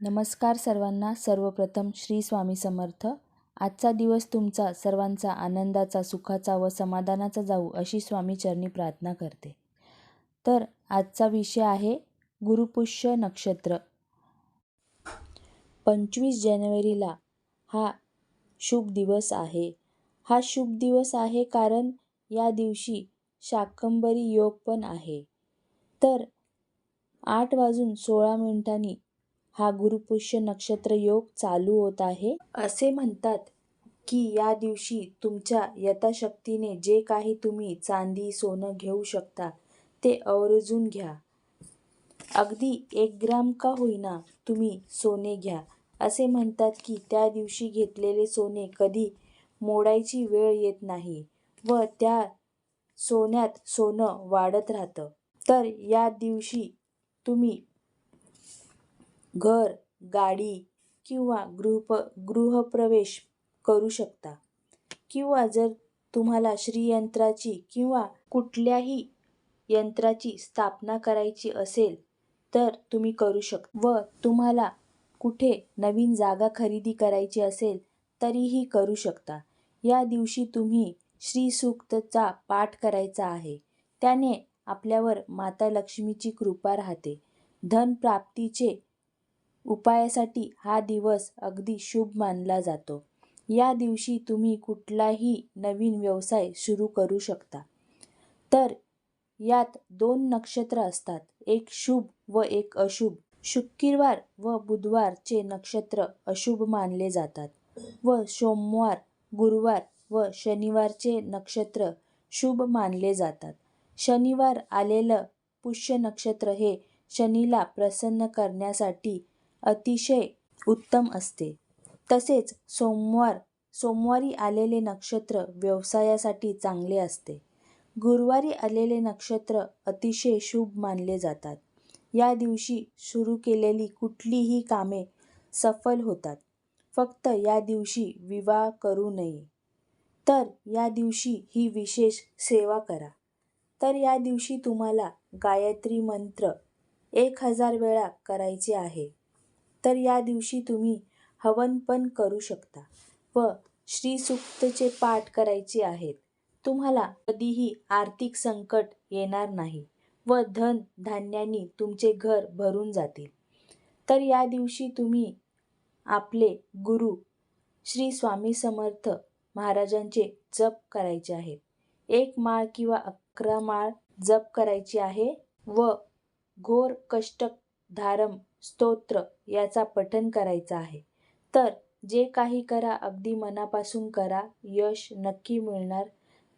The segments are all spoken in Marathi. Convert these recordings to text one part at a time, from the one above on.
नमस्कार सर्वांना. सर्वप्रथम श्री स्वामी समर्थ. आजचा दिवस तुमचा सर्वांचा आनंदाचा सुखाचा व समाधानाचा जाऊ अशी स्वामी चरणी प्रार्थना करते. तर आजचा विषय आहे गुरुपुष्य नक्षत्र. पंचवीस जानेवारीला हा शुभ दिवस आहे. हा शुभ दिवस आहे कारण या दिवशी शाकंबरी योग पण आहे. तर आठ वाजून सोळा मिनिटांनी हा गुरुपुष्य नक्षत्र योग चालू होत आहे. असे म्हणतात की या दिवशी तुमच्या यथाशक्तीने जे काही तुम्ही चांदी सोनं घेऊ शकता ते आवर्जून घ्या. अगदी एक ग्राम का होईना तुम्ही सोने घ्या. असे म्हणतात की त्या दिवशी घेतलेले सोने कधी मोडायची वेळ येत नाही व त्या सोन्यात सोनं वाढत राहतं. तर या दिवशी तुम्ही घर गाडी किंवा गृहप गृहप्रवेश करू शकता. किंवा जर तुम्हाला श्रीयंत्राची किंवा कुठल्याही यंत्राची स्थापना करायची असेल तर तुम्ही करू शक व तुम्हाला कुठे नवीन जागा खरेदी करायची असेल तरीही करू शकता. या दिवशी तुम्ही श्रीसूक्तचा पाठ करायचा आहे. त्याने आपल्यावर माता लक्ष्मीची कृपा राहते. धनप्राप्तीचे उपायासाठी हा दिवस अगदी शुभ मानला जातो. या दिवशी तुम्ही कुठलाही नवीन व्यवसाय सुरू करू शकता. तर यात दोन नक्षत्र असतात. एक शुभ व एक अशुभ. शुक्रवार व बुधवारचे नक्षत्र अशुभ मानले जातात व सोमवार गुरुवार व शनिवारचे नक्षत्र शुभ मानले जातात. शनिवार आलेलं पुष्य नक्षत्र हे शनीला प्रसन्न करण्यासाठी अतिशय उत्तम असते. तसेच सोमवार सोमवारी आलेले नक्षत्र व्यवसायासाठी चांगले असते. गुरुवारी आलेले नक्षत्र अतिशय शुभ मानले जातात. या दिवशी सुरू केलेली कुठलीही कामे सफल होतात. फक्त या दिवशी विवाह करू नये. तर या दिवशी ही विशेष सेवा करा. तर या दिवशी तुम्हाला गायत्री मंत्र एक हजार वेळा करायचे आहे. तर या दिवशी तुम्ही हवन पण करू शकता व श्रीसूक्तचे पाठ करायचे आहेत. तुम्हाला कधीही आर्थिक संकट येणार नाही व धन धान्यांनी तुमचे घर भरून जातील. तर या दिवशी तुम्ही आपले गुरु श्री स्वामी समर्थ महाराजांचे जप करायचे आहेत. एक माळ किंवा अकरा माळ जप करायची आहे व घोर कष्टक धारम स्तोत्र याचा पठन करायचा आहे. तर जे काही करा अगदी मनापासून करा यश नक्की मिळणार.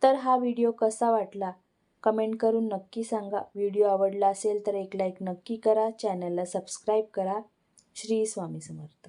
तर हा व्हिडिओ कसा वाटला? कमेंट करून नक्की सांगा. व्हिडिओ आवडला असेल तर एक लाईक नक्की करा. चॅनलला सबस्क्राईब करा. श्री स्वामी समर्थ.